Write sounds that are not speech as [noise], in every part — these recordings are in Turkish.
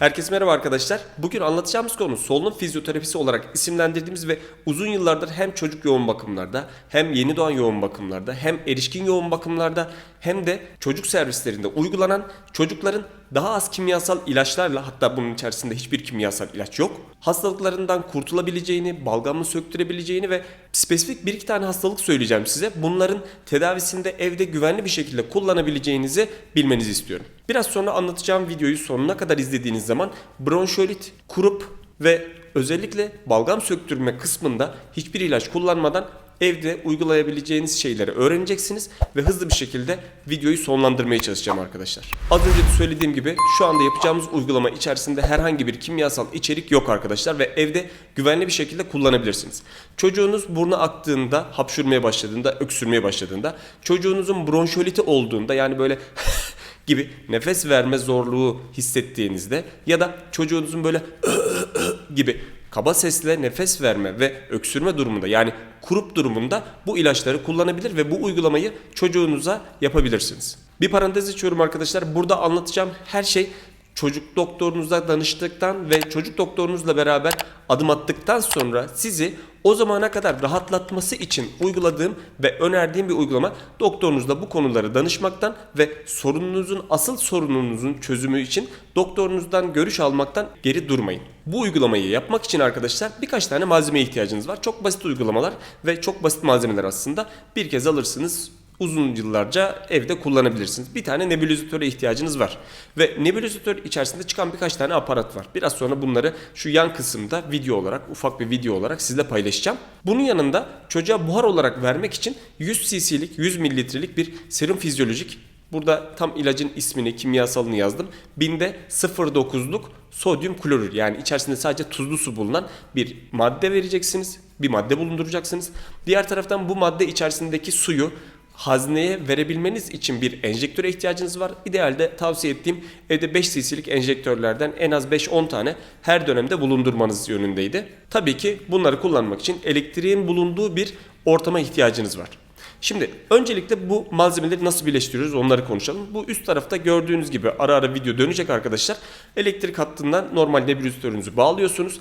Herkese merhaba arkadaşlar. Bugün anlatacağımız konu solunum fizyoterapisi olarak isimlendirdiğimiz ve uzun yıllardır hem çocuk yoğun bakımlarda hem yeni doğan yoğun bakımlarda hem erişkin yoğun bakımlarda hem de çocuk servislerinde uygulanan çocukların daha az kimyasal ilaçlarla hatta bunun içerisinde hiçbir kimyasal ilaç yok. Hastalıklarından kurtulabileceğini, balgamını söktürebileceğini ve spesifik bir iki tane hastalık söyleyeceğim size. Bunların tedavisinde evde güvenli bir şekilde kullanabileceğinizi bilmenizi istiyorum. Biraz sonra anlatacağım videoyu sonuna kadar izlediğiniz zaman bronşolit, kurup ve özellikle balgam söktürme kısmında hiçbir ilaç kullanmadan evde uygulayabileceğiniz şeyleri öğreneceksiniz ve hızlı bir şekilde videoyu sonlandırmaya çalışacağım arkadaşlar. Az önce de söylediğim gibi şu anda yapacağımız uygulama içerisinde herhangi bir kimyasal içerik yok arkadaşlar ve evde güvenli bir şekilde kullanabilirsiniz. Çocuğunuz burnu aktığında, hapşurmaya başladığında, öksürmeye başladığında, çocuğunuzun bronşoliti olduğunda yani böyle [laughs] gibi nefes verme zorluğu hissettiğinizde ya da çocuğunuzun böyle [laughs] gibi kaba sesle nefes verme ve öksürme durumunda yani kurup durumunda bu ilaçları kullanabilir ve bu uygulamayı çocuğunuza yapabilirsiniz. Bir parantez açıyorum arkadaşlar. Burada anlatacağım her şey çocuk doktorunuza danıştıktan ve çocuk doktorunuzla beraber adım attıktan sonra sizi o zamana kadar rahatlatması için uyguladığım ve önerdiğim bir uygulama doktorunuzla bu konuları danışmaktan ve sorununuzun asıl sorununuzun çözümü için doktorunuzdan görüş almaktan geri durmayın. Bu uygulamayı yapmak için arkadaşlar birkaç tane malzemeye ihtiyacınız var. Çok basit uygulamalar ve çok basit malzemeler aslında. Bir kez alırsınız uzun yıllarca evde kullanabilirsiniz. Bir tane nebulizatöre ihtiyacınız var. Ve nebulizatör içerisinde çıkan birkaç tane aparat var. Biraz sonra bunları şu yan kısımda video olarak, ufak bir video olarak sizle paylaşacağım. Bunun yanında çocuğa buhar olarak vermek için 100 cc'lik, 100 mililitrelik bir serum fizyolojik Burada tam ilacın ismini, kimyasalını yazdım. Binde 0.9'luk sodyum klorür yani içerisinde sadece tuzlu su bulunan bir madde vereceksiniz. Bir madde bulunduracaksınız. Diğer taraftan bu madde içerisindeki suyu hazneye verebilmeniz için bir enjektöre ihtiyacınız var. İdealde tavsiye ettiğim evde 5 cc'lik enjektörlerden en az 5-10 tane her dönemde bulundurmanız yönündeydi. Tabii ki bunları kullanmak için elektriğin bulunduğu bir ortama ihtiyacınız var. Şimdi öncelikle bu malzemeleri nasıl birleştiriyoruz onları konuşalım. Bu üst tarafta gördüğünüz gibi ara ara video dönecek arkadaşlar. Elektrik hattından normal nebulizatörünüzü bağlıyorsunuz.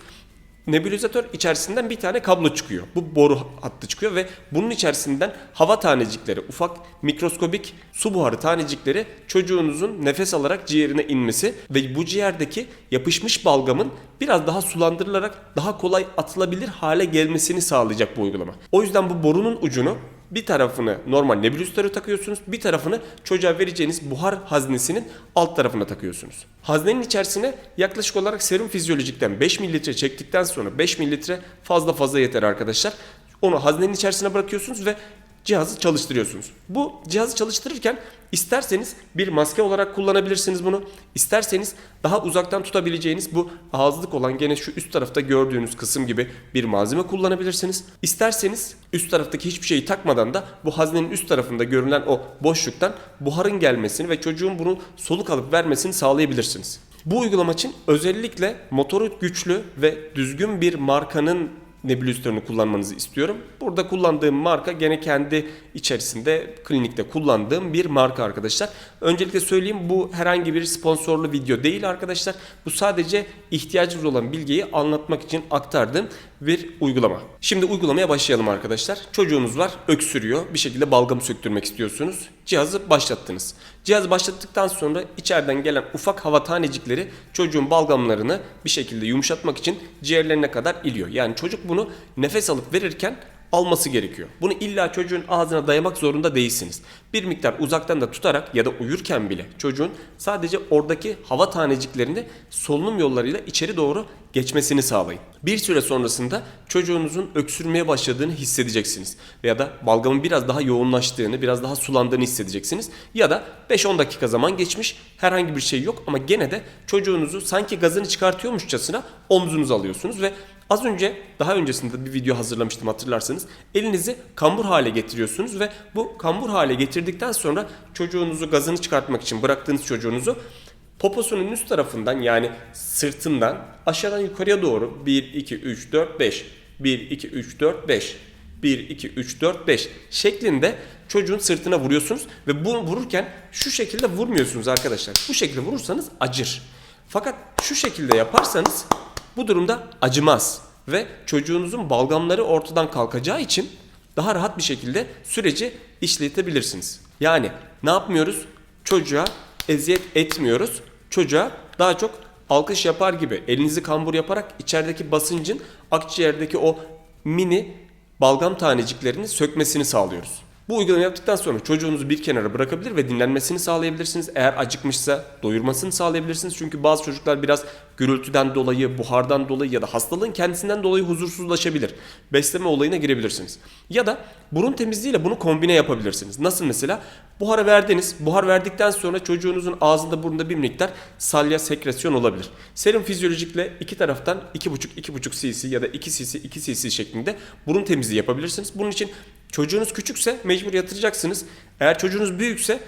Nebulizatör içerisinden bir tane kablo çıkıyor. Bu boru hattı çıkıyor ve bunun içerisinden hava tanecikleri, ufak mikroskobik su buharı tanecikleri çocuğunuzun nefes alarak ciğerine inmesi ve bu ciğerdeki yapışmış balgamın biraz daha sulandırılarak daha kolay atılabilir hale gelmesini sağlayacak bu uygulama. O yüzden bu borunun ucunu bir tarafını normal nebulizatörü takıyorsunuz. Bir tarafını çocuğa vereceğiniz buhar haznesinin alt tarafına takıyorsunuz. Haznenin içerisine yaklaşık olarak serum fizyolojikten 5 mililitre çektikten sonra 5 mililitre fazla fazla yeter arkadaşlar. Onu haznenin içerisine bırakıyorsunuz ve cihazı çalıştırıyorsunuz. Bu cihazı çalıştırırken isterseniz bir maske olarak kullanabilirsiniz bunu. İsterseniz daha uzaktan tutabileceğiniz bu ağızlık olan gene şu üst tarafta gördüğünüz kısım gibi bir malzeme kullanabilirsiniz. İsterseniz üst taraftaki hiçbir şeyi takmadan da bu haznenin üst tarafında görünen o boşluktan buharın gelmesini ve çocuğun bunu soluk alıp vermesini sağlayabilirsiniz. Bu uygulama için özellikle motoru güçlü ve düzgün bir markanın nebulizatörünü kullanmanızı istiyorum. Burada kullandığım marka gene kendi içerisinde klinikte kullandığım bir marka arkadaşlar. Öncelikle söyleyeyim bu herhangi bir sponsorlu video değil arkadaşlar. Bu sadece ihtiyacınız olan bilgiyi anlatmak için aktardığım bir uygulama. Şimdi uygulamaya başlayalım arkadaşlar. Çocuğunuz var, öksürüyor. Bir şekilde balgamı söktürmek istiyorsunuz. Cihazı başlattınız. Cihazı başlattıktan sonra içeriden gelen ufak hava tanecikleri çocuğun balgamlarını bir şekilde yumuşatmak için ciğerlerine kadar iliyor. Yani çocuk bunu nefes alıp verirken alması gerekiyor. Bunu illa çocuğun ağzına dayamak zorunda değilsiniz. Bir miktar uzaktan da tutarak ya da uyurken bile çocuğun sadece oradaki hava taneciklerini solunum yollarıyla içeri doğru geçmesini sağlayın. Bir süre sonrasında çocuğunuzun öksürmeye başladığını hissedeceksiniz. Ya da balgamın biraz daha yoğunlaştığını, biraz daha sulandığını hissedeceksiniz. Ya da 5-10 dakika zaman geçmiş herhangi bir şey yok ama gene de çocuğunuzu sanki gazını çıkartıyormuşçasına omzunuza alıyorsunuz ve Az önce daha öncesinde bir video hazırlamıştım hatırlarsanız. Elinizi kambur hale getiriyorsunuz ve bu kambur hale getirdikten sonra çocuğunuzu gazını çıkartmak için bıraktığınız çocuğunuzu poposunun üst tarafından yani sırtından aşağıdan yukarıya doğru 1 2 3 4 5 1 2 3 4 5 1 2 3 4 5 şeklinde çocuğun sırtına vuruyorsunuz ve bunu vururken şu şekilde vurmuyorsunuz arkadaşlar. Bu şekilde vurursanız acır. Fakat şu şekilde yaparsanız bu durumda acımaz ve çocuğunuzun balgamları ortadan kalkacağı için daha rahat bir şekilde süreci işletebilirsiniz. Yani ne yapmıyoruz? Çocuğa eziyet etmiyoruz. Çocuğa daha çok alkış yapar gibi elinizi kambur yaparak içerideki basıncın akciğerdeki o mini balgam taneciklerini sökmesini sağlıyoruz. Bu uygulamayı yaptıktan sonra çocuğunuzu bir kenara bırakabilir ve dinlenmesini sağlayabilirsiniz. Eğer acıkmışsa doyurmasını sağlayabilirsiniz. Çünkü bazı çocuklar biraz gürültüden dolayı, buhardan dolayı ya da hastalığın kendisinden dolayı huzursuzlaşabilir. Besleme olayına girebilirsiniz. Ya da burun temizliğiyle bunu kombine yapabilirsiniz. Nasıl mesela? Buhara verdiniz. Buhar verdikten sonra çocuğunuzun ağzında burnunda bir miktar salya sekresyon olabilir. Serum fizyolojikle iki taraftan 2,5-2,5 cc ya da 2 cc 2 cc şeklinde burun temizliği yapabilirsiniz. Bunun için çocuğunuz küçükse mecbur yatıracaksınız. Eğer çocuğunuz büyükse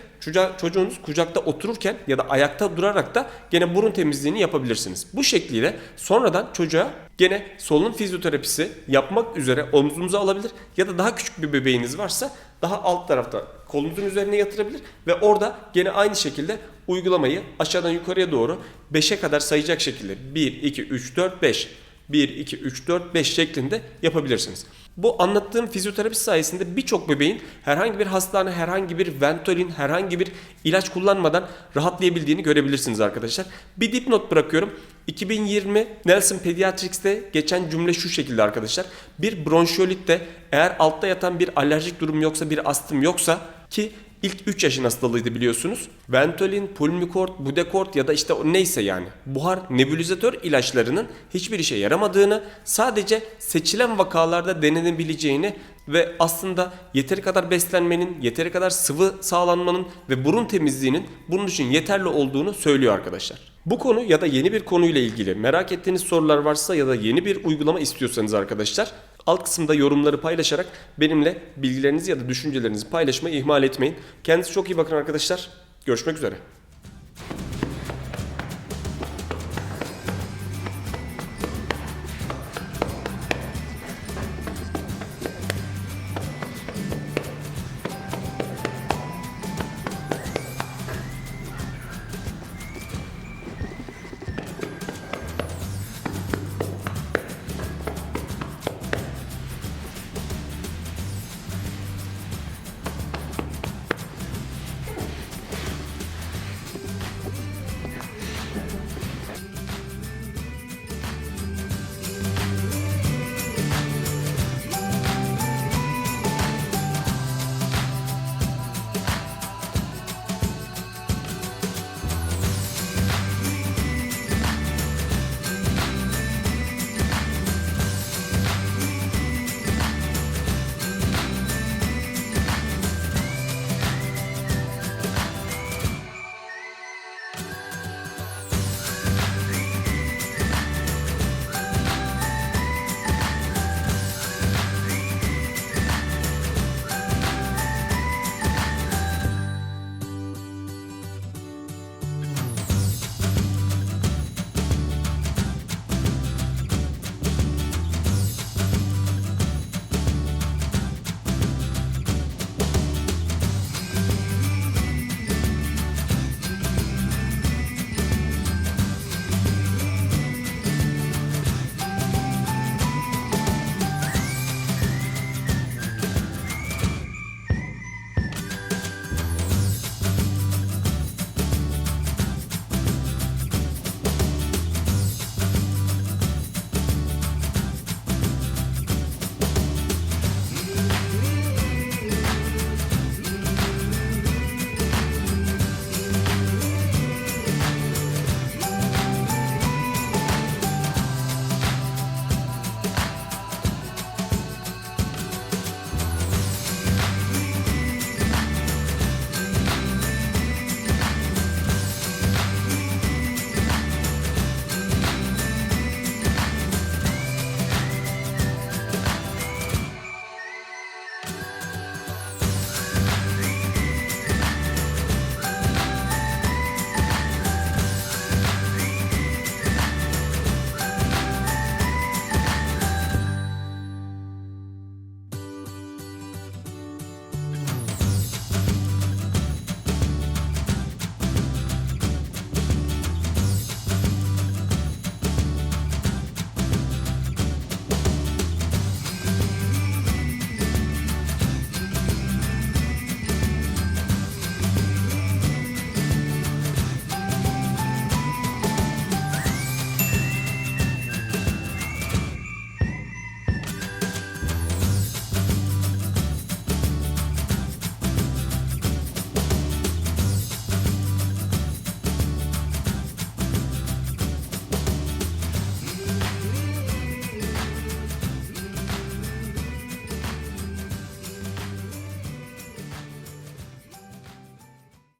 çocuğunuz kucakta otururken ya da ayakta durarak da gene burun temizliğini yapabilirsiniz. Bu şekliyle sonradan çocuğa gene solunum fizyoterapisi yapmak üzere omzunuza alabilir ya da daha küçük bir bebeğiniz varsa daha alt tarafta kolunuzun üzerine yatırabilir ve orada gene aynı şekilde uygulamayı aşağıdan yukarıya doğru 5'e kadar sayacak şekilde 1, 2, 3, 4, 5 1, 2, 3, 4, 5 şeklinde yapabilirsiniz. Bu anlattığım fizyoterapi sayesinde birçok bebeğin herhangi bir hastane, herhangi bir Ventolin, herhangi bir ilaç kullanmadan rahatlayabildiğini görebilirsiniz arkadaşlar. Bir dipnot bırakıyorum. 2020 Nelson Pediatrics'te geçen cümle şu şekilde arkadaşlar. Bir bronşiyolitte eğer altta yatan bir alerjik durum yoksa, bir astım yoksa ki İlk 3 yaşın hastalığıydı biliyorsunuz. Ventolin, Pulmicort, Budecort ya da işte neyse yani buhar nebulizatör ilaçlarının hiçbir işe yaramadığını, sadece seçilen vakalarda denenebileceğini ve aslında yeteri kadar beslenmenin, yeteri kadar sıvı sağlanmanın ve burun temizliğinin bunun için yeterli olduğunu söylüyor arkadaşlar. Bu konu ya da yeni bir konuyla ilgili merak ettiğiniz sorular varsa ya da yeni bir uygulama istiyorsanız arkadaşlar alt kısımda yorumları paylaşarak benimle bilgilerinizi ya da düşüncelerinizi paylaşmayı ihmal etmeyin. Kendinize çok iyi bakın arkadaşlar. Görüşmek üzere.